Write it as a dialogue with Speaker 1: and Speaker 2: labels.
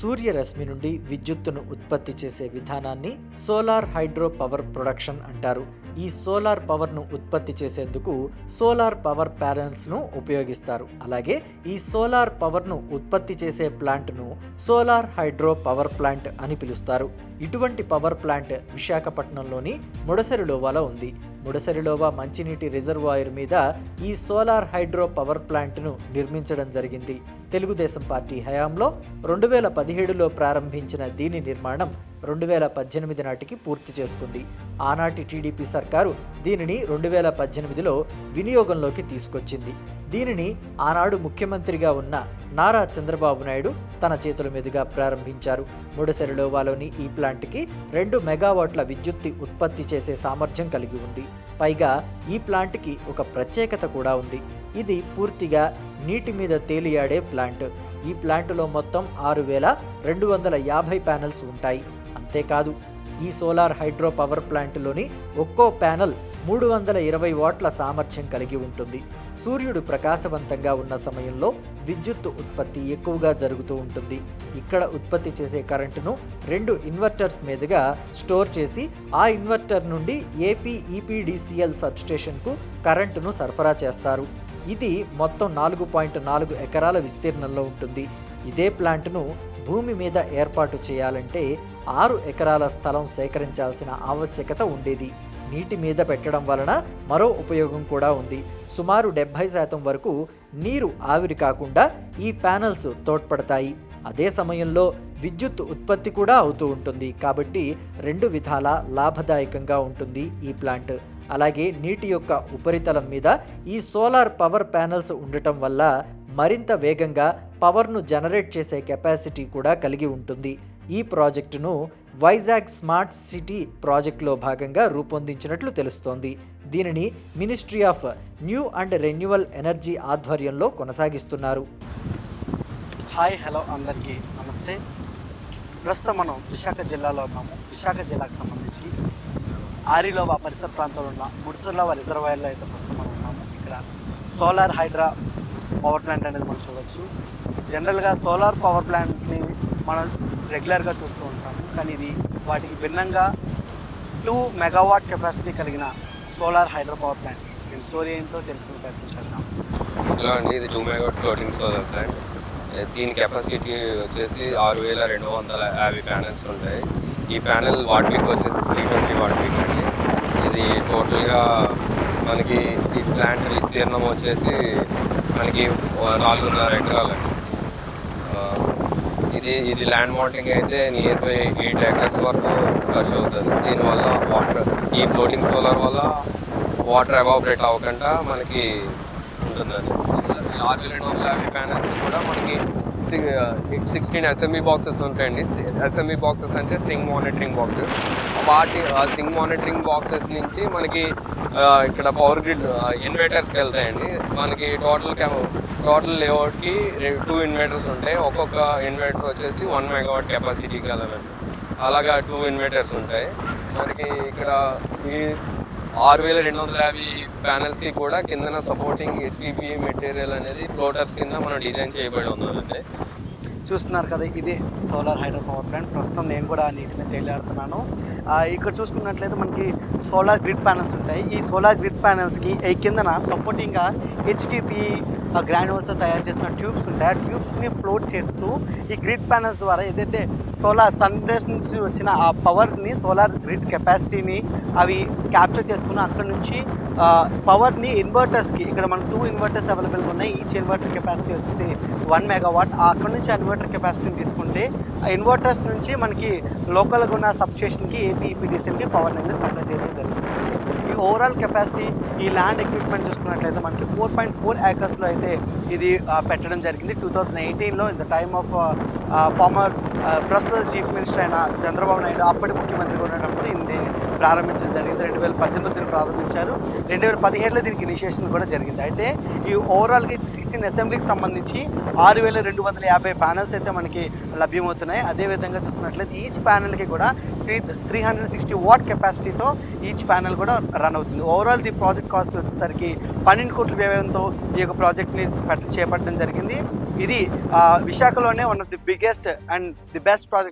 Speaker 1: సూర్యరశ్మి నుండి విద్యుత్తును ఉత్పత్తి చేసే విధానాన్ని సోలార్ హైడ్రో పవర్ ప్రొడక్షన్ అంటారు. ఈ సోలార్ పవర్ను ఉత్పత్తి చేసేందుకు సోలార్ పవర్ ప్యానెల్స్ను ఉపయోగిస్తారు. అలాగే ఈ సోలార్ పవర్ను ఉత్పత్తి చేసే ప్లాంట్ను సోలార్ హైడ్రో పవర్ ప్లాంట్ అని పిలుస్తారు. ఇటువంటి పవర్ ప్లాంట్ విశాఖపట్నంలోని ముడసరిలోవాలో ఉంది. ముడసరిలోవా మంచినీటి రిజర్వాయర్ మీద ఈ సోలార్ హైడ్రో పవర్ ప్లాంట్ను నిర్మించడం జరిగింది. తెలుగుదేశం పార్టీ హయాంలో రెండు వేల పదిహేడులో ప్రారంభించిన దీని నిర్మాణం రెండు వేల పద్దెనిమిది నాటికి పూర్తి చేసుకుంది. ఆనాటి టీడీపీ సర్కారు దీనిని రెండు వేల పద్దెనిమిదిలో వినియోగంలోకి తీసుకొచ్చింది. దీనిని ఆనాడు ముఖ్యమంత్రిగా ఉన్న నారా చంద్రబాబు నాయుడు తన చేతుల మీదుగా ప్రారంభించారు. ముడసెరలోవాలోని ఈ ప్లాంట్కి రెండు మెగావాట్ల విద్యుత్తి ఉత్పత్తి చేసే సామర్థ్యం కలిగి ఉంది. పైగా ఈ ప్లాంట్కి ఒక ప్రత్యేకత కూడా ఉంది. ఇది పూర్తిగా నీటి మీద తేలియాడే ప్లాంట్. ఈ ప్లాంటులో మొత్తం ఆరు వేల రెండు వందల యాభై ప్యానెల్స్ ఉంటాయి. అంతేకాదు ఈ సోలార్ హైడ్రో పవర్ ప్లాంట్లోని ఒక్కో ప్యానల్ మూడు వందల ఇరవై వాట్ల సామర్థ్యం కలిగి ఉంటుంది. సూర్యుడు ప్రకాశవంతంగా ఉన్న సమయంలో విద్యుత్తు ఉత్పత్తి ఎక్కువగా జరుగుతూ ఉంటుంది. ఇక్కడ ఉత్పత్తి చేసే కరెంటును రెండు ఇన్వర్టర్స్ మీదుగా స్టోర్ చేసి ఆ ఇన్వర్టర్ నుండి ఏపీ ఈపీడీసీఎల్ సబ్స్టేషన్కు కరెంటును సరఫరా చేస్తారు. ఇది మొత్తం నాలుగు పాయింట్ నాలుగు ఎకరాల విస్తీర్ణంలో ఉంటుంది. ఇదే ప్లాంట్ను భూమి మీద ఏర్పాటు చేయాలంటే ఆరు ఎకరాల స్థలం సేకరించాల్సిన ఆవశ్యకత ఉండేది. నీటి మీద పెట్టడం వలన మరో ఉపయోగం కూడా ఉంది. సుమారు డెబ్భై శాతం వరకు నీరు ఆవిరి కాకుండా ఈ ప్యానల్స్ తోడ్పడతాయి. అదే సమయంలో విద్యుత్ ఉత్పత్తి కూడా అవుతూ ఉంటుంది. కాబట్టి రెండు విధాల లాభదాయకంగా ఉంటుంది ఈ ప్లాంట్. అలాగే నీటి యొక్క ఉపరితలం మీద ఈ సోలార్ పవర్ ప్యానల్స్ ఉండటం వల్ల మరింత వేగంగా పవర్ను జనరేట్ చేసే కెపాసిటీ కూడా కలిగి ఉంటుంది. ఈ ప్రాజెక్టును వైజాగ్ స్మార్ట్ సిటీ ప్రాజెక్టులో భాగంగా రూపొందించినట్లు తెలుస్తోంది. దీనిని ministry of new and renewal energy ఆధ్వర్యంలో కొనసాగిస్తున్నారు.
Speaker 2: హాయ్ హలో అందరికీ నమస్తే. ప్రస్తుతం మనం విశాఖ జిల్లాలో ఉన్నాము. విశాఖ జిల్లాకు సంబంధించి ఆరిలోవా పరిసర ప్రాంతంలో ఉన్న ముడిసర్లోవా రిజర్వాయర్లో అయితే ప్రస్తుతం మనం ఉన్నాము. ఇక్కడ సోలార్ హైడ్రా పవర్ ప్లాంట్ అనేది మనం చూడవచ్చు జనరల్గా సోలార్ పవర్ ప్లాంట్ని మనం రెగ్యులర్గా చూస్తూ ఉంటాము. కానీ ఇది వాటికి భిన్నంగా టూ మెగావాట్ కెపాసిటీ కలిగిన సోలార్ హైడ్రో పవర్ ప్లాంట్ దీని స్టోరీ ఏంటో తెలుసుకునే ప్రయత్నం చేద్దాం.
Speaker 3: హలో అండి ఇది two megawatt floating solar plant దీని కెపాసిటీ వచ్చేసి ఆరు వేల రెండు వందల యాభై ప్యానెల్స్ ఉంటాయి. ఈ ప్యానెల్ వాట్ వీక్ వచ్చేసి త్రీ ట్వంటీ వాట్ వీక్ అండి. ఇది టోటల్గా మనకి ఈ ప్లాంట్ విస్తీర్ణం వచ్చేసి మనకి నాలుగున్నర ఎకరాలండి ఇది ఇది ల్యాండ్ మౌంటింగ్ అయితే నియర్ బై ఎయిట్ ఎకర్స్ వరకు ఖర్చు అవుతుంది. దీనివల్ల వాటర్ ఈ ఫ్లోటింగ్ సోలార్ వల్ల వాటర్ ఎవాపరేట్ అవ్వకుండా మనకి ఉంటుందండి. ఆరు రెండు వందల యాభై ప్యానల్స్ కూడా మనకి సిక్స్టీన్ ఎస్ఎంబీ బాక్సెస్ ఉంటాయండి. ఎస్ఎంబీ బాక్సెస్ అంటే స్ట్రింగ్ మానిటరింగ్ బాక్సెస్ వాటి ఆ స్ట్రింగ్ మానిటరింగ్ బాక్సెస్ నుంచి మనకి ఇక్కడ పవర్ గ్రిడ్ ఇన్వర్టర్స్కి వెళ్తాయండి. మనకి టోటల్ టోటల్ లేఅవుట్కి టూ ఇన్వర్టర్స్ ఉంటాయి. ఒక్కొక్క ఇన్వర్టర్ వచ్చేసి వన్ మెగావాట్ కెపాసిటీ కలవండి అలాగా టూ ఇన్వర్టర్స్ ఉంటాయి. మనకి ఇక్కడ ఈ ఆరు వేల రెండు వందల యాభై ప్యానల్స్కి కూడా కిందన సపోర్టింగ్ హెచ్డిపి మెటీరియల్ అనేది ఫ్లోటర్స్ కింద మనం డిజైన్ చేయబడి ఉందండి.
Speaker 2: చూస్తున్నారు కదా ఇదే సోలార్ హైడ్రో పవర్ ప్లాంట్. ప్రస్తుతం నేను కూడా నీటి మీద తేలియాడుతున్నాను ఇక్కడ చూసుకున్నట్లయితే మనకి సోలార్ గ్రిడ్ ప్యానల్స్ ఉంటాయి. ఈ సోలార్ గ్రిడ్ ప్యానల్స్కి ఈ కిందన సపోర్టింగ్గా హెచ్డిపి గ్రాన్యూల్స్తో తయారు చేసిన ట్యూబ్స్ ఉంటాయి. ఆ ట్యూబ్స్ని ఫ్లోట్ చేస్తూ ఈ గ్రిడ్ ప్యానల్స్ ద్వారా ఏదైతే సోలార్ సన్ రేస్ నుంచి వచ్చిన ఆ పవర్ని సోలార్ గ్రిడ్ కెపాసిటీని అవి క్యాప్చర్ చేసుకుని అక్కడ నుంచి పవర్ని ఇన్వర్టర్స్కి ఇక్కడ మనకు టూ ఇన్వర్టర్స్ అవైలబుల్గా ఉన్నాయి. ఈచ్ ఇన్వర్టర్ కెపాసిటీ వచ్చేసి వన్ మెగావాట్. అక్కడ నుంచి ఆ ఇన్వర్టర్ కెపాసిటీని తీసుకుంటే ఆ ఇన్వర్టర్స్ నుంచి మనకి లోకల్గా ఉన్న సబ్స్టేషన్కి ఏపీ ఈపీడీసీఎల్కి పవర్ అనేది సప్లై చేయడం జరుగుతుంది. ఈ ఓవరాల్ కెపాసిటీ ఈ ల్యాండ్ ఎక్విప్మెంట్ చూసుకున్నట్లయితే మనకి ఫోర్ పాయింట్ ఫోర్ ఏకర్స్లో అయితే ఇది పెట్టడం జరిగింది. టూ థౌజండ్ ఎయిటీన్లో in the time of former ప్రస్తుత చీఫ్ మినిస్టర్ అయిన చంద్రబాబు నాయుడు అప్పటి ముఖ్యమంత్రిగా ఉన్నప్పుడు ఇది ప్రారంభించడం జరిగింది. రెండు వేల పద్దెనిమిదిని ప్రారంభించారు. రెండు వేల పదిహేడులో దీనికి ఇనిషియేషన్ కూడా జరిగింది. అయితే ఈ ఓవరాల్గా ఇది సిక్స్టీన్ అసెంబ్లీకి సంబంధించి ఆరు వేల రెండు వందల యాభై ప్యానల్స్ అయితే మనకి లభ్యమవుతున్నాయి. అదేవిధంగా చూస్తున్నట్లయితే ఈచ్ ప్యానల్కి కూడా three three hundred sixty watt కెపాసిటీతో each panel channel కూడా రన్ అవుతుంది. ఓవరాల్ ది ప్రాజెక్ట్ కాస్ట్ వచ్చేసరికి పన్నెండు కోట్ల వ్యయంతో ఈ యొక్క ప్రాజెక్ట్ని చేపట్టడం జరిగింది. ఇది ఆ, విశాఖలోనే one of the biggest and the best project